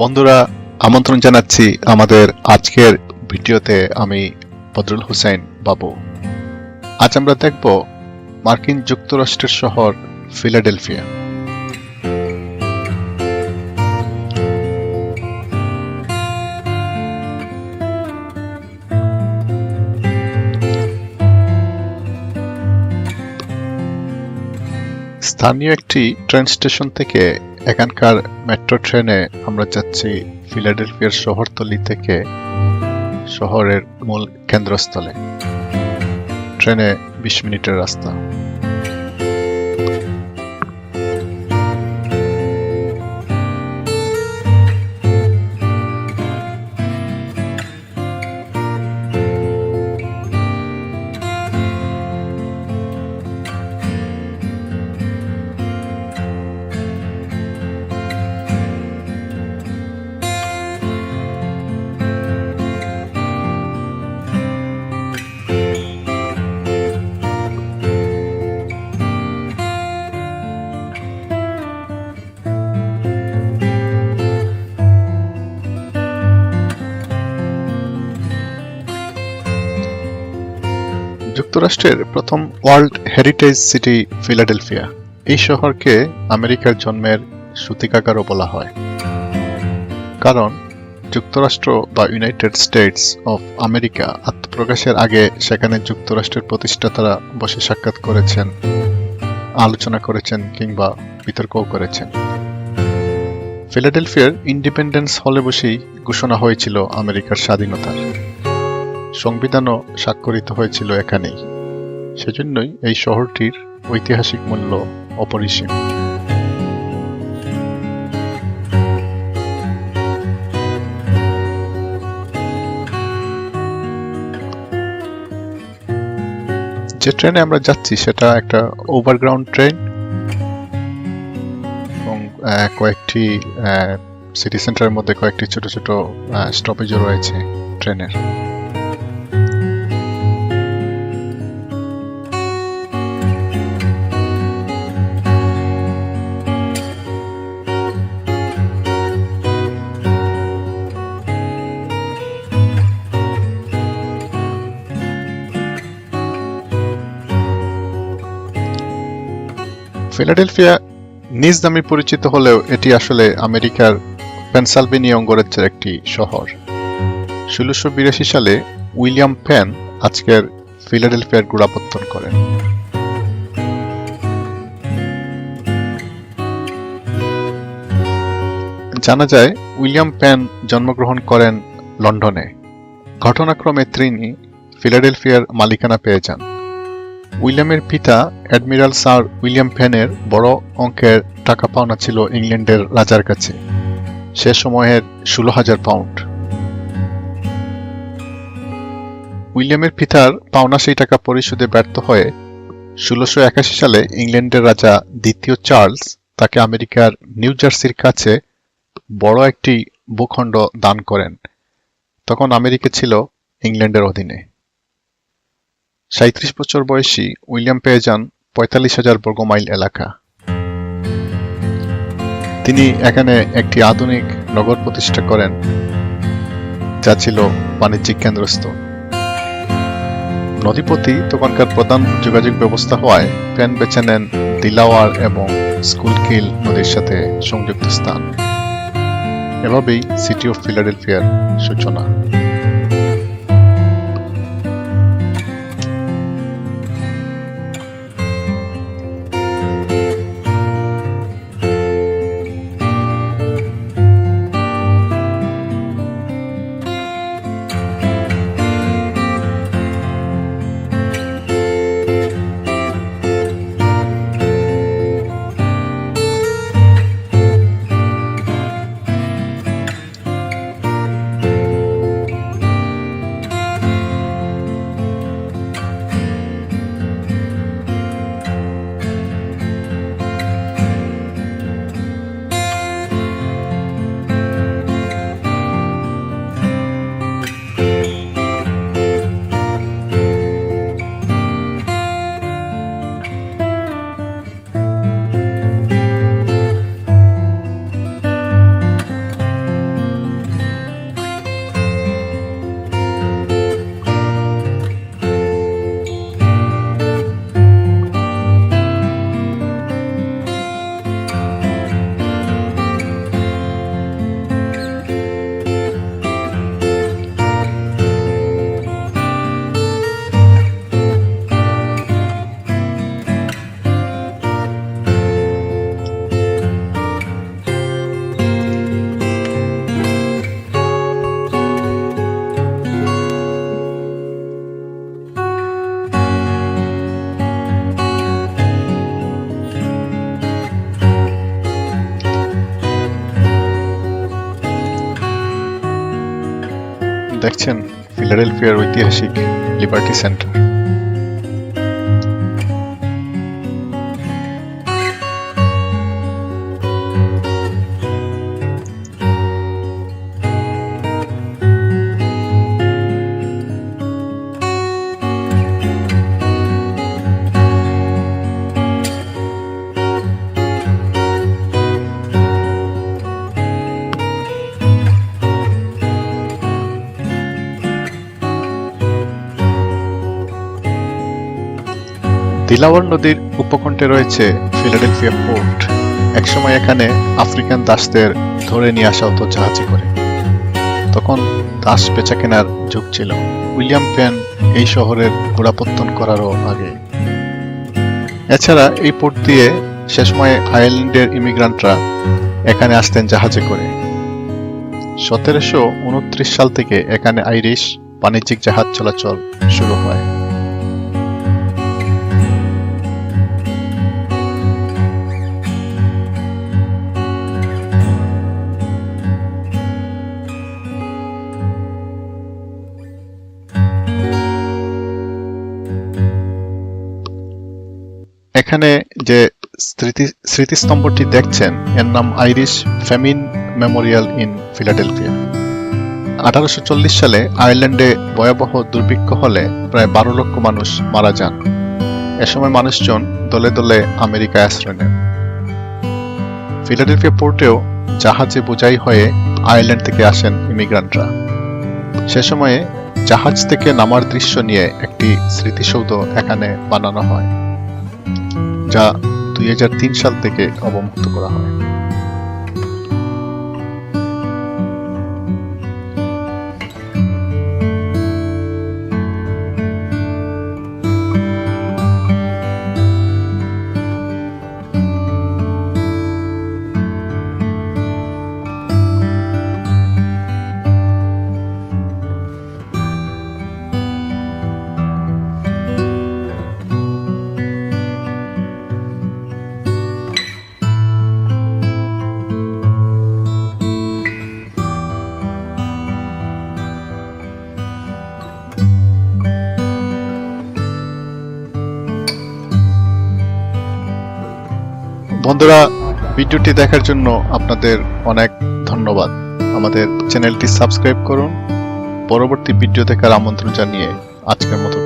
বন্ধুরা, আমন্ত্রণ জানাচ্ছি আমাদের আজকের ভিডিওতে আমি বদরুল হুসাইন বাবু। আজ আমরা দেখব মার্কিন যুক্তরাষ্ট্রের শহর ফিলাডেলফিয়া। স্থানীয় একটি ট্রেন স্টেশন থেকে এখানকার মেট্রো ট্রেনে আমরা যাচ্ছি ফিলাডেলফিয়ার শহরতলি থেকে শহরের মূল কেন্দ্রস্থলে। ট্রেনে বিশ মিনিটের রাস্তা। যুক্তরাষ্ট্রের প্রথম ওয়ার্ল্ড হেরিটেজ সিটি, ফিলাডেলফিয়া। এই শহরকে আমেরিকার জন্মের সূতিকাগারও বলা হয়। কারণ, যুক্তরাষ্ট্র বা ইউনাইটেড স্টেটস অফ আমেরিকা আত্মপ্রকাশের আগে সেখানে যুক্তরাষ্ট্রের প্রতিষ্ঠাতারা বসে সাক্ষাৎ করেছেন, আলোচনা করেছেন কিংবা বিতর্কও করেছেন। ফিলাডেলফিয়ার ইন্ডিপেন্ডেন্স হলে বসেই ঘোষণা হয়েছিল আমেরিকার স্বাধীনতার। সংবিধানও স্বাক্ষরিত হয়েছিল এখানেই। সেজন্যই এই শহরটির ঐতিহাসিক মূল্য অপরিসীম। যে ট্রেনে আমরা যাচ্ছি, সেটা একটা ওভারগ্রাউন্ড ট্রেন এবং কয়েকটি সিটি সেন্টারের মধ্যে কয়েকটি ছোট ছোট স্টপেজও রয়েছে ট্রেনের। ফিলাডেলফিয়া নিজ নামে পরিচিত হলেও এটি আসলে আমেরিকার পেনসালভেনিয়া অঙ্গরাজ্যের একটি শহর। ষোলোশো বিরাশি সালে উইলিয়াম পেন আজকের ফিলাডেলফিয়ার গোড়াপত্তন করেন। জানা যায়, উইলিয়াম পেন জন্মগ্রহণ করেন লন্ডনে। ঘটনাক্রমে তিনি ফিলাডেলফিয়ার মালিকানা পেয়ে যান। উইলিয়ামের পিতা অ্যাডমিরাল স্যার উইলিয়াম ফেনের বড় অঙ্কের টাকা পাওনা ছিল ইংল্যান্ডের রাজার কাছে। সে সময়ের ষোলো হাজার পাউন্ড। উইলিয়ামের পিতার পাওনা সেই টাকা পরিশোধে ব্যর্থ হয়ে ষোলোশো একাশি সালে ইংল্যান্ডের রাজা দ্বিতীয় চার্লস তাকে আমেরিকার নিউ জার্সির কাছে বড় একটি ভূখণ্ড দান করেন। তখন আমেরিকা ছিল ইংল্যান্ডের অধীনে। সাঁত্রিশ বছর বয়সী উইলিয়াম পেয়ে যান পঁয়তাল্লিশ হাজার বর্গমাইল এলাকা। তিনি এখানে একটি আধুনিক নগর প্রতিষ্ঠা করেন, যা ছিল বাণিজ্যিক কেন্দ্রস্থল নদীপতি তখনকার প্রধান যোগাযোগ ব্যবস্থা হওয়ায় পেন বেছে নেন দিলাওয়ার এবং স্কুলকিল নদীর সাথে সংযুক্ত স্থান। এভাবেই সিটি অফ ফিলাডেলফিয়ার সূচনা। দেখছেন ফিলাডেলফিয়ার ঐতিহাসিক লিবার্টি সেন্টার। দিলাওয়ার নদীর উপকণ্ঠে রয়েছে ফিলাডেলফিয়া পোর্ট। একসময় এখানে আফ্রিকান দাসদের ধরে নিয়ে আসা হতো জাহাজে করে। তখন দাস বেচা কেনার যুগ ছিল। উইলিয়াম পেন এই শহরের গোড়াপত্তন করারও আগে। এছাড়া এই পোর্ট দিয়ে সে সময় আয়ারল্যান্ডের ইমিগ্রান্টরা এখানে আসতেন জাহাজে করে। সতেরোশো উনত্রিশ সাল থেকে এখানে আইরিশ বাণিজ্যিক জাহাজ চলাচল শুরু হয়। এখানে যে স্মৃতি, স্মৃতিস্তম্ভটি দেখছেন, এর নাম Irish famine memorial in Philadelphia. আঠারোশো সালে আয়ারল্যান্ডে ভয়াবহ দুর্ভিক্ষ হলে প্রায় বারো লক্ষ মানুষ মারা যান। এ সময় মানুষজন দলে দলে আমেরিকায় আশ্রয় নেন। ফিলাডেলফিয়া পোর্টেও জাহাজে বোঝাই হয়ে আয়ারল্যান্ড থেকে আসেন ইমিগ্রান্টরা। সে সময়ে জাহাজ থেকে নামার দৃশ্য নিয়ে একটি স্মৃতিসৌধ এখানে বানানো হয়। যা দুই হাজার তিন সাল থেকে অবমুক্ত করা হয়। বন্ধুরা, ভিডিওটি দেখার জন্য আপনাদের অনেক ধন্যবাদ। আমাদের চ্যানেলটি সাবস্ক্রাইব করুন। পরবর্তী ভিডিও দেখার আমন্ত্রণ জানিয়ে আজকের মতো